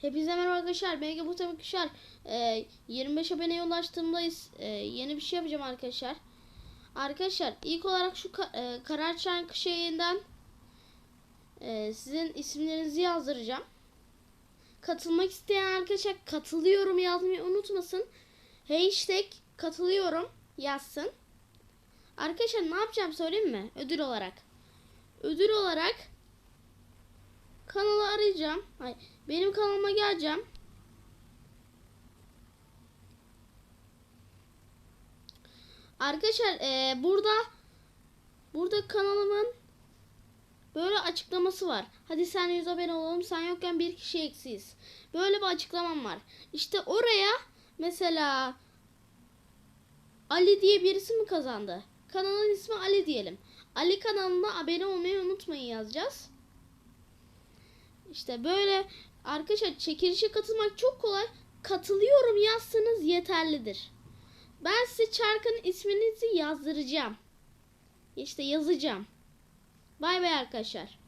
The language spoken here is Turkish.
Hepinize merhaba arkadaşlar. Ben bu tabii arkadaşlar. Ee, 25 aboneye ulaştığımdayız. Ee, yeni bir şey yapacağım arkadaşlar. Arkadaşlar ilk olarak şu ka- e, karar çankı şeyinden e, sizin isimlerinizi yazdıracağım. Katılmak isteyen arkadaşlar katılıyorum yazmayı unutmasın. Hashtag katılıyorum yazsın. Arkadaşlar ne yapacağım söyleyeyim mi? Ödül olarak. Ödül olarak kanalı arayacağım. Hayır, benim kanalıma geleceğim. Arkadaşlar eee, burada burada kanalımın böyle açıklaması var. Hadi sen yüz abone olalım. Sen yokken bir kişi eksiyiz. Böyle bir açıklamam var. İşte oraya mesela Ali diye birisi mi kazandı? Kanalın ismi Ali diyelim. Ali kanalına abone olmayı unutmayın yazacağız. İşte böyle arkadaşlar çekilişe katılmak çok kolay. Katılıyorum yazsanız yeterlidir. Ben size çarkın isminizi yazdıracağım. İşte yazacağım. Bay bay arkadaşlar.